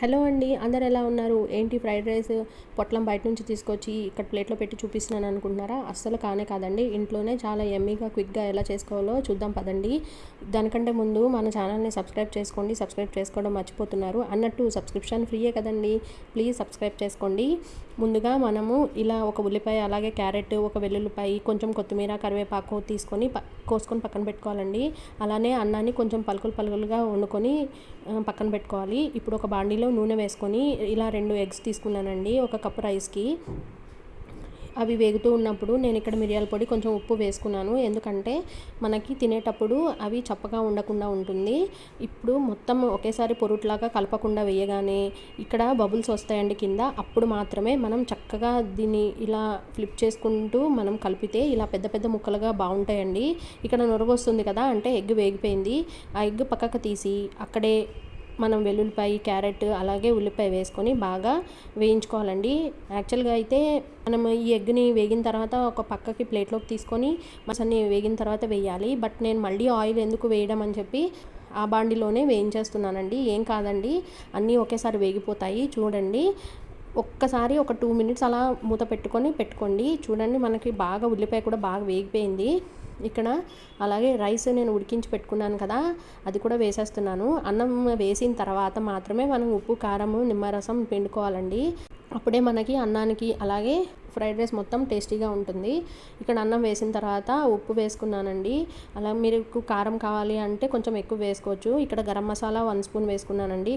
Hello అండి అందరు ఎలా ఉన్నారు? ఏంటి ఫ్రైడ్ రైస్ పొట్లం బయట నుంచి తీసుకొచ్చి ఇక్కడ ప్లేట్లో పెట్టి చూపిస్తున్నాను అనుకుంటున్నారా? అస్సలు కానే కాదండి ఇంట్లోనే చాలా ఎమ్మీగా క్విక్గా ఎలా చేసుకోవాలో చూద్దాం పదండి. దానికంటే ముందు మన ఛానల్ని సబ్స్క్రైబ్ చేసుకోండి సబ్స్క్రైబ్ చేసుకోవడం మర్చిపోతున్నారు అన్నట్టు సబ్స్క్రిప్షన్ ఫ్రీయే కదండి ప్లీజ్ సబ్స్క్రైబ్ చేసుకోండి. ముందుగా మనము ఇలా ఒక ఉల్లిపాయ అలాగే క్యారెట్ ఒక వెల్లుల్లిపాయ కొంచెం కొత్తిమీర కరివేపాకు తీసుకొని కోసుకొని పక్కన పెట్టుకోవాలండి. అలానే అన్నాన్ని కొంచెం పలుకులు పలుకులుగా వండుకొని పక్కన పెట్టుకోవాలి. ఇప్పుడు ఒక బాండీలో నూనె వేసుకొని ఇలా రెండు ఎగ్స్ తీసుకున్నానండి. ఒక కప్ రైస్కి. అవి వేగుతూ ఉన్నప్పుడు నేను ఇక్కడ మిరియాల పొడి కొంచెం ఉప్పు వేసుకున్నాను. ఎందుకంటే మనకి తినేటప్పుడు అవి చప్పగా ఉండకుండా ఉంటుంది. ఇప్పుడు మొత్తం ఒకేసారి పొరుట్లాగా కలపకుండా వేయగానే ఇక్కడ బబుల్స్ వస్తాయండి కింద. అప్పుడు మాత్రమే మనం చక్కగా దీన్ని ఇలా ఫ్లిప్ చేసుకుంటూ మనం కలిపితే ఇలా పెద్ద పెద్ద ముక్కలుగా బాగుంటాయండి. ఇక్కడ నొరగొస్తుంది కదా అంటే ఎగ్ వేగిపోయింది. ఆ ఎగ్ పక్కకు తీసి అక్కడే మనం వెల్లుల్లిపాయ క్యారెట్ అలాగే ఉల్లిపాయ వేసుకొని బాగా వేయించుకోవాలండి. యాక్చువల్గా అయితే మనం ఈ ఎగ్ని వేగిన తర్వాత ఒక పక్కకి ప్లేట్లోకి తీసుకొని మసాన్ని వేగిన తర్వాత వేయాలి. బట్ నేను మళ్ళీ ఆయిల్ ఎందుకు వేయడం అని చెప్పి ఆ బాండిలోనే వేయించేస్తున్నానండి. ఏం కాదండి అన్నీ ఒకేసారి వేగిపోతాయి. చూడండి. ఒక్కసారి ఒక టూ మినిట్స్ అలా మూత పెట్టుకొని పెట్టుకోండి. చూడండి మనకి బాగా ఉల్లిపాయ కూడా బాగా వేగిపోయింది. ఇక్కడ అలాగే రైస్ నేను ఉడికించి పెట్టుకున్నాను కదా అది కూడా వేసేస్తున్నాను. అన్నం వేసిన తర్వాత మాత్రమే మనం ఉప్పు కారము నిమ్మరసం పిండుకోవాలండి. అప్పుడే మనకి అన్నానికి అలాగే ఫ్రైడ్ రైస్ మొత్తం టేస్టీగా ఉంటుంది. ఇక్కడ అన్నం వేసిన తర్వాత ఉప్పు వేసుకున్నానండి. అలా మీరు కారం కావాలి అంటే కొంచెం ఎక్కువ వేసుకోవచ్చు. ఇక్కడ గరం మసాలా వన్ స్పూన్ వేసుకున్నానండి.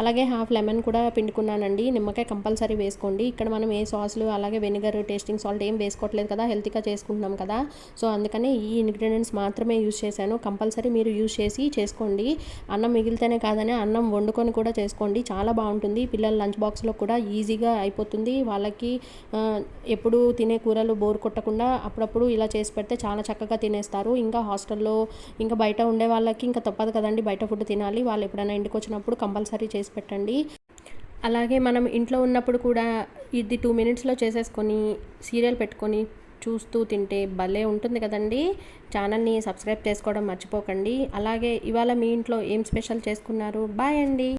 అలాగే హాఫ్ లెమన్ కూడా పిండుకున్నానండి. నిమ్మకాయ కంపల్సరీ వేసుకోండి. ఇక్కడ మనం ఏ సాస్లు అలాగే వెనిగర్ టేస్టింగ్ సాల్ట్ ఏం వేసుకోవట్లేదు కదా హెల్తీగా చేసుకుంటున్నాం కదా. సో అందుకనే ఈ ఇంగ్రీడియంట్స్ మాత్రమే యూజ్ చేశాను. కంపల్సరీ మీరు యూజ్ చేసి చేసుకోండి. అన్నం మిగిలితేనే కాదని అన్నం వండుకొని కూడా చేసుకోండి. చాలా బాగుంటుంది. పిల్లల లంచ్ బాక్స్లో కూడా ఈజీగా అయిపోతుంది. వాళ్ళకి ఎప్పుడు తినే కూరలు బోర్ కొట్టకుండా అప్పుడప్పుడు ఇలా చేసి పెడితే చాలా చక్కగా తినేస్తారు. ఇంకా హాస్టల్లో ఇంకా బయట ఉండే వాళ్ళకి ఇంకా తప్పదు కదండి. బయట ఫుడ్ తినాలి. వాళ్ళు ఎప్పుడైనా ఇంటికి వచ్చినప్పుడు కంపల్సరీ చేసి చేసి పెట్టండి. అలాగే మనం ఇంట్లో ఉన్నప్పుడు కూడా ఇది టూ మినిట్స్లో చేసేసుకొని సీరియల్ పెట్టుకొని చూస్తూ తింటే భలే ఉంటుంది కదండి. ఛానల్ని సబ్స్క్రైబ్ చేసుకోవడం మర్చిపోకండి. అలాగే ఇవాళ మీ ఇంట్లో ఏం స్పెషల్ చేసుకున్నారు? బాయ్ అండి.